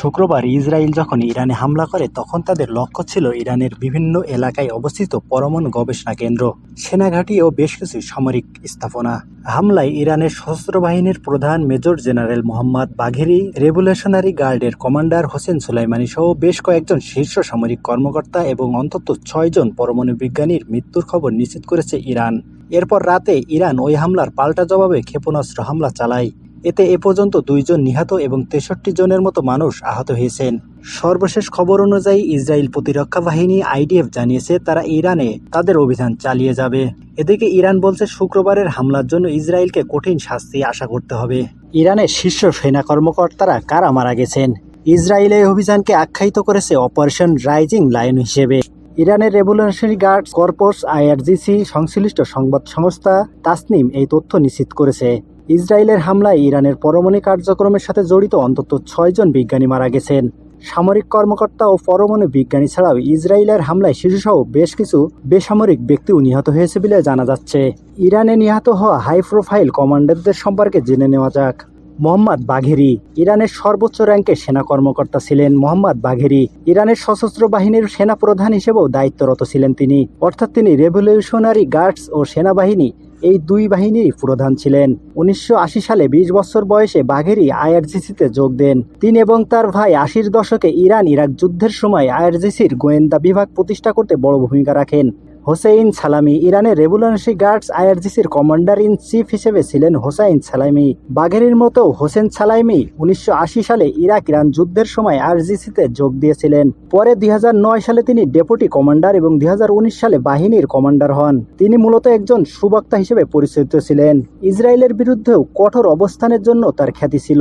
শুক্রবার ইসরায়েল যখন ইরানে হামলা করে, তখন তাদের লক্ষ্য ছিল ইরানের বিভিন্ন এলাকায় অবস্থিত পরমাণু গবেষণা কেন্দ্র, সেনাঘাঁটি ও বেশ কিছু সামরিক স্থাপনা। হামলায় ইরানের সশস্ত্র বাহিনীর প্রধান major general Mohammad Bagheri, revolutionary গার্ডের কমান্ডার হোসেন সুলাইমানি সহ বেশ কয়েকজন শীর্ষ সামরিক কর্মকর্তা এবং অন্তত ছয়জন পরমাণু বিজ্ঞানীর মৃত্যুর খবর নিশ্চিত করেছে ইরান। এরপর রাতে ইরান ওই হামলার পাল্টা জবাবে ক্ষেপণাস্ত্র হামলা চালায়। এতে এ পর্যন্ত দুইজন নিহত এবং তেষট্টি জনের মতো মানুষ আহত হয়েছেন। সর্বশেষ খবর অনুযায়ী ইসরায়েল প্রতিরক্ষা বাহিনী আইডিএফ জানিয়েছে তারা ইরানে তাদের অভিযান চালিয়ে যাবে। এদিকে ইরান বলছে শুক্রবারের হামলার জন্য ইসরায়েলকে কঠিন শাস্তি আশা করতে হবে। ইরানের শীর্ষ সেনা কর্মকর্তারা কারা মারা গেছেন? ইসরায়েল এই অভিযানকে আখ্যায়িত করেছে অপারেশন রাইজিং লায়ন হিসেবে। ইরানের রেভলিউশনারি গার্ড কর্পস আইআরজিসি সংশ্লিষ্ট সংবাদ সংস্থা তাসনিম এই তথ্য নিশ্চিত করেছে। ইসরায়েলের হামলায় ইরানের পরমাণু কার্যক্রমের সাথে জড়িত অন্তত ছয়জন বিজ্ঞানী মারা গেছেন। সামরিক কর্মকর্তা ও পরমাণু বিজ্ঞানী ছাড়াও ইসরায়েলের হামলায় শিশুসহ বেশ কিছু বেসামরিক ব্যক্তিও নিহত হয়েছে বলে জানা যাচ্ছে। ইরানে নিহত হওয়া হাই প্রোফাইল কমান্ডারদের সম্পর্কে জেনে নেওয়া যাক। মোহাম্মদ বাঘেরি, ইরানের সর্বোচ্চ র্যাঙ্কের সেনা কর্মকর্তা ছিলেন মোহাম্মদ বাঘেরি। ইরানের সশস্ত্র বাহিনীর সেনা প্রধান হিসেবেও দায়িত্বরত ছিলেন তিনি। অর্থাৎ তিনি রেভলিউশনারি গার্ডস ও সেনাবাহিনী এই দুই বাহিনীর প্রধান ছিলেন। উনিশশো আশি সালে ২০ বছর বয়সে বাঘেরি আইআরজিসিতে যোগ দেন। তিনি এবং তার ভাই আশির দশকে ইরান ইরাক যুদ্ধের সময় আইআরজিসির গোয়েন্দা বিভাগ প্রতিষ্ঠা করতে বড় ভূমিকা রাখেন। Hossein Salami. ইরানের রেভলিউশনারি গার্ডস আইআরজিসির কমান্ডার ইন চিফ হিসেবে ছিলেন হোসাইন সালামি। বাঘেরির মতো হোসেন সালাইমি উনিশশো আশি সালে ইরাক ইরান যুদ্ধের সময় আইআরজিসিতে যোগ দিয়েছিলেন। পরে দুই হাজার নয় সালে তিনি ডেপুটি কমান্ডার এবং দুই হাজার উনিশ সালে বাহিনীর কমান্ডার হন। তিনি মূলত একজন সুবক্তা হিসেবে পরিচিত ছিলেন। ইসরায়েলের বিরুদ্ধেও কঠোর অবস্থানের জন্য তার খ্যাতি ছিল।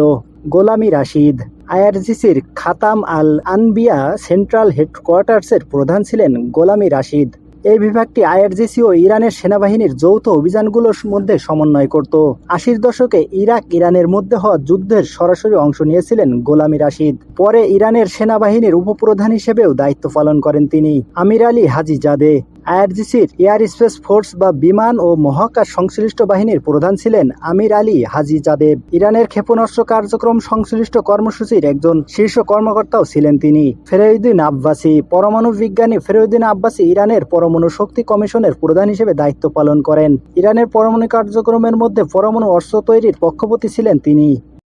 গোলামি রাশিদ। আইআরজিসির খাতাম আল আনবিয়া সেন্ট্রাল হেডকোয়ার্টার্সের প্রধান ছিলেন গোলামি রাশিদ। এই বিভাগটি আইআরজিসি ও ইরানের সেনাবাহিনীর যৌথ অভিযানগুলোর মধ্যে সমন্বয় করত। আশির দশকে ইরাক ইরানের মধ্যে হওয়া যুদ্ধের সরাসরি অংশ নিয়েছিলেন গোলামি রাশিদ। পরে ইরানের সেনাবাহিনীর উপপ্রধান হিসেবেও দায়িত্ব পালন করেন তিনি, আমির আলী হাজি জাদে। আইআরজিসির এয়ার স্পেস ফোর্স বা বিমান ও মহাকাশ সংশ্লিষ্ট বাহিনীর প্রধান ছিলেন আমির আলী হাজি জাদেব। ইরানের ক্ষেপণাস্ত্র কার্যক্রম সংশ্লিষ্ট কর্মসূচির একজন শীর্ষ কর্মকর্তাও ছিলেন তিনি। ফেরউদ্দিন আব্বাসি পরমাণু বিজ্ঞানী ফেরউদ্দিন আব্বাসি ইরানের পরমাণু শক্তি কমিশনের প্রধান হিসেবে দায়িত্ব পালন করেন। ইরানের পরমাণু কার্যক্রমের মধ্যে পরমাণু অস্ত্র তৈরির পক্ষপতি ছিলেন তিনি।